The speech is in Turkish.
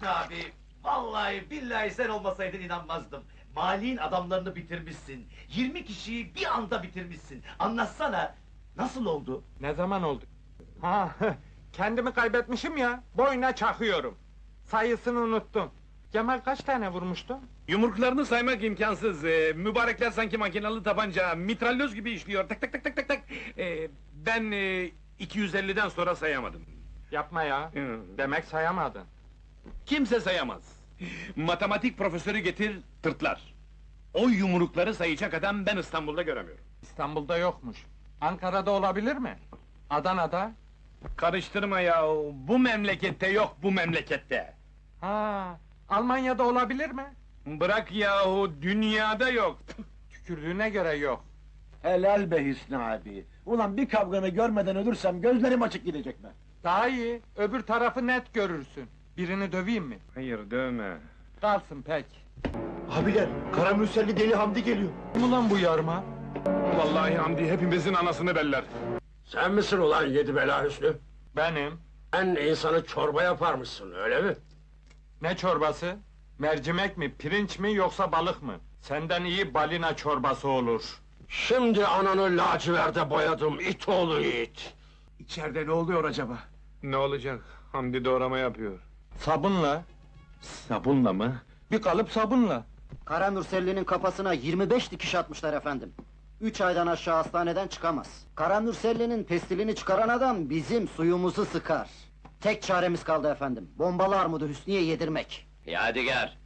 Hüsnü abi, vallahi billahi sen olmasaydın inanmazdım. Mali'nin adamlarını bitirmişsin. 20 kişiyi bir anda bitirmişsin. Anlatsana, nasıl oldu? Ne zaman oldu? Ha, kendimi kaybetmişim ya. Boyuna çakıyorum. Sayısını unuttum. Cemal kaç tane vurmuştu? Yumruklarını saymak imkansız. Ee, mübarekler sanki makinalı tabanca, mitralyoz gibi işliyor. Tak tak tak tak tak tak. Ee, ben e, 250'den sonra sayamadım. Yapma ya. Hı. Demek sayamadın. Kimse sayamaz. Matematik profesörü getir, tırtlar. O yumrukları sayacak adam ben İstanbul'da göremiyorum. İstanbul'da yokmuş. Ankara'da olabilir mi? Adana'da? Karıştırma ya, bu memlekette yok bu memlekette. Ha, Almanya'da olabilir mi? Bırak yahu, dünyada yok. Tükürdüğüne göre yok. Helal be Hüsnü abi. Ulan bir kavganı görmeden ölürsem gözlerim açık gidecek be. Daha iyi, öbür tarafı net görürsün. Birini döveyim mi? Hayır, dövme. Kalsın pek. Abiler, Karamürselli deli Hamdi geliyor. Kim ulan bu yarma? Vallahi Hamdi hepimizin anasını beller. Sen misin ulan yedi bela Hüsnü? Benim. Sen insanı çorba yaparmışsın, öyle mi? Ne çorbası? Mercimek mi, pirinç mi yoksa balık mı? Senden iyi balina çorbası olur. Şimdi ananı laciverde boyadım, it oğlu it! İçeride ne oluyor acaba? Ne olacak? Hamdi doğrama yapıyor. Sabunla, Sabunla mı? bir kalıp sabunla. Kara Mürselli'nin kafasına 25 dikiş atmışlar efendim. Üç aydan aşağı hastaneden çıkamaz. Kara Mürselli'nin pestilini çıkaran adam bizim suyumuzu sıkar. Tek çaremiz kaldı efendim. Bombalı armudu Hüsnü'ye yedirmek. Yadigar,